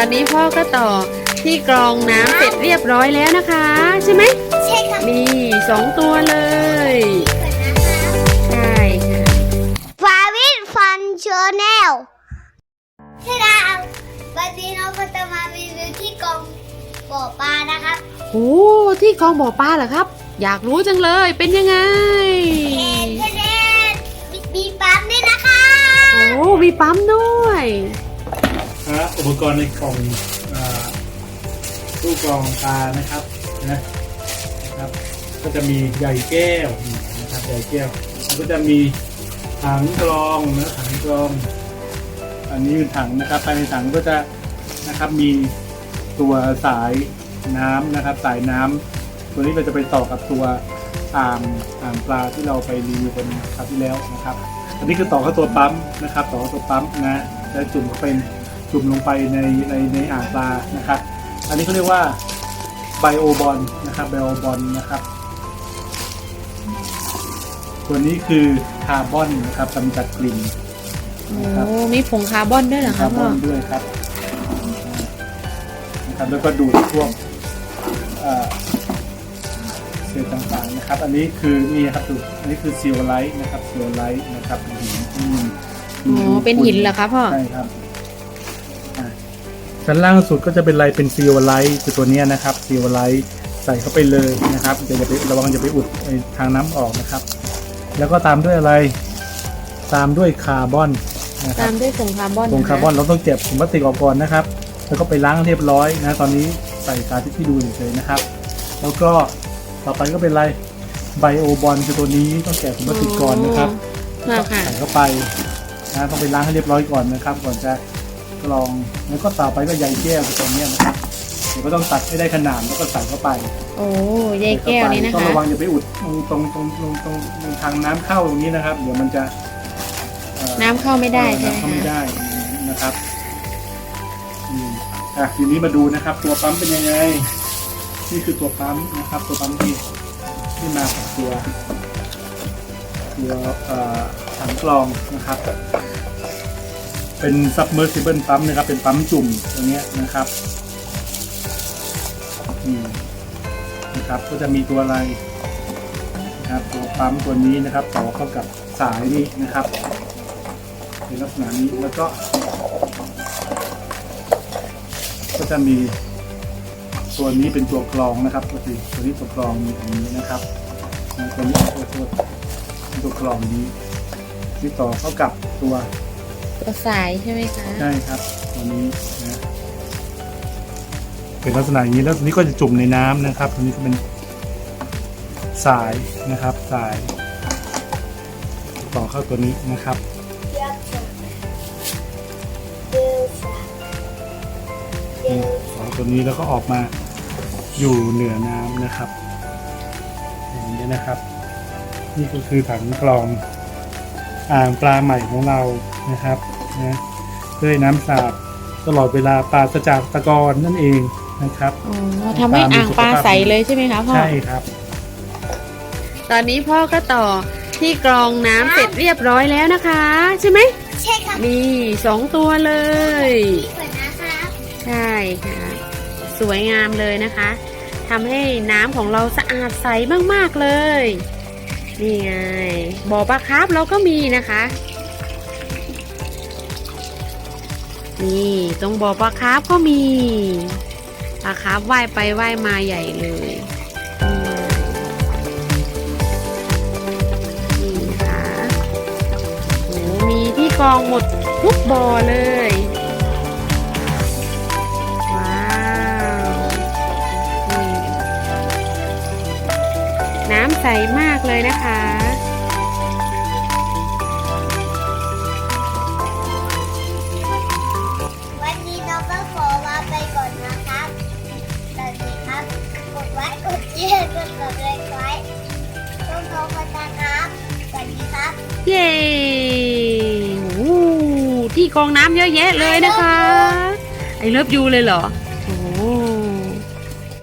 อนนี้พ่อก็ต่อที่กรองน้ำเสร็จเรียบร้อยแล้วนะคะ ใช่ไหมใช่ค่ะมีสองตัวเลยใช่ค่ะฟาวิทฟันชาแนลที่ดาววันนี้เราก็จะมารีวิวที่กองบ่อปลานะครับโอ้ที่กรองบ่อปลาเหรอครับ อยากรู้จังเลยเป็นยังไงเอ็นเทเดนมีปั๊มด้วยนะคะโอ้มีปั๊มด้วย ครับอุปกรณ์ในกล่องตู้กรองปลานะครับนะนะครับก็จะมีใหญ่แก้วนะครับใหญ่แก้วแล้วก็จะมีถังกรองนะถังกรอง อันนี้คือถังนะครับภายในถังก็จะนะครับมีตัวสายน้ำนะครับ สายน้ำตัวนี้เราจะไปต่อกับตัวอ่างอ่างปลาที่เราไปรีวิวกันคราวที่แล้วนะครับ อันนี้คือต่อเข้าตัวปั๊มนะครับ ต่อเข้าตัวปั๊มนะแล้วจุ่มเข้าไป จุ่มลงไปในในในอ่างปลานะครับ อันนี้เขาเรียกว่าไบโอบอลนะครับไบโอบอลนะครับตัวนี้คือคาร์บอนนะครับกำจัดกลิ่นโอ้มีผงคาร์บอนด้วยเหรอคะคาร์บพ่ออนด้วยครับนะครับแล้วก็ดูดพวกเอ่อเศษต่างๆนะครับ อันนี้คือนี่ครับดูอันนี้คือซีลไลท์นะครับซีลไลท์นะครับหินที่มีอ๋อเป็นหินเหรอคะพ่อ ใช่ครับอะ ชั้นล่างสุดก็จะเป็นลายเป็นซีลไลท์คือตัวเนี้ยนะครับซีลไลท์ใส่เข้าไปเลยนะครับอย่าอย่าไประวังจะไปอุดไอ้ทางน้ำออกนะครับ แล้วก็ตามด้วยอะไร ตามด้วยคาร์บอนนะคตารับมด้วยผงคาร์บอนผงคาร์บอนเราต้องเก็บถุงพลาสติกออกก่อนนะครับ แล้วก็ไปล้างเรียบร้อยนะตอนนี้ใส่สาธิตที่ดูเฉยๆนะครับ แล้วก็ต่อไปก็เป็นอะไรไบโอบอลคือตัวนี้ต้องแกะถุงพลาสติกก่อนนะครับอ๋อค่ะใส่เข้าไปนะต้องไปล้างให้เรียบร้อยก่อนนะครับ ก่อนจะ กรองแล้วก็ต่อไปก็ใยแก้วคือตัวเนี้ยนะครับเดี๋ยวก็ต้องตัดให้ได้ขนาดแล้วก็ใส่เข้าไปโอ้ยายแก้วนี่นะต้องคะระวังอย่าไปอุดตรงตรงตรงตรงตรงตรงทางน้ำเข้าตรงนี้นะครับ เดี๋ยวมันจะเอ่อน้ำเข้าไม่ได้ใช่ไหมน้ำเข้าไม่คะได้นะครับอืมอะทีนี้มาดูนะครับ ตัวปั๊มเป็นยังไง นี่คือตัวปั๊มนะครับ ตัวปั๊มที่ที่มากับตัวตัวเอ่อถังกรองนะครับ เป็น submersible ปั๊มนะครับ เป็นปั๊มจุ่มตัวนี้นะครับนี่นะครับก็จะมีตัวอะไรนะครับตัวปั๊มตัวนี้นะครับ ต่อเข้ากับสายนี้นะครับเป็นลักษณะนี้แล้วก็ ก็จะมีตัวนี้เป็นตัวกรองนะครับก็คือตัวนี้ตัวกรองมีอย่างนี้นะครับตัวนี้ตัวตัวตัวกรองนี้ที่ต่อเข้ากับตัว ตัวสายใช่ไหมคะ ใช่ครับตัวนี้นะเป็นลักษณะอย่างนี้แล้วตัวนี้ก็จะจุ่มในน้ำนะครับตัวนี้ก็เป็นสายนะครับสาย ต่อเข้าตัวนี้นะครับสอตัวนี้แล้วก็ออกมาอยู่เหนือน้ำนะครับ อย่างนี้นะครับ นี่ก็คือถังกรอง อ่างปลาใหม่ของเรานะครับนะเพื่อให้น้ำสะอาดตลอดเวลาปราศจากตะกอนนั่นเองนะครับอ๋อทำให้อ่างปลาใสเลยใช่ไหมคะพ่อใช่ครับ ตอนนี้พ่อก็ต่อที่กรองน้ำเสร็จเรียบร้อยแล้วนะคะ ใช่ไหมใช่ค่ะมีสองตัวเลยสวยนะคะใช่ค่ะสวยงามเลยนะคะทำให้น้ำของเราสะอาดใสมากๆเลย นี่ไงบ่อปลาคาร์ฟเราก็มีนะคะ นี่ตรงบ่อปลาคาร์ฟก็มีปลาคาร์ฟว่ายไปว่ายมาใหญ่เลยนี่นะคะโอ้มีที่กองหมดทุกบ่อเลย ใสมากเลยนะคะ วันนี้เราก็ขอลาไปก่อนนะครับ สวัสดีครับ กดไลค์กดแชร์กดกดไลค์ไว้ต้องโทรมานะครับ สวัสดีครับ เย้โอ้ที่กรองน้ำเยอะแยะเลยนะคะ ไอเลิฟยูเลยเหรอใ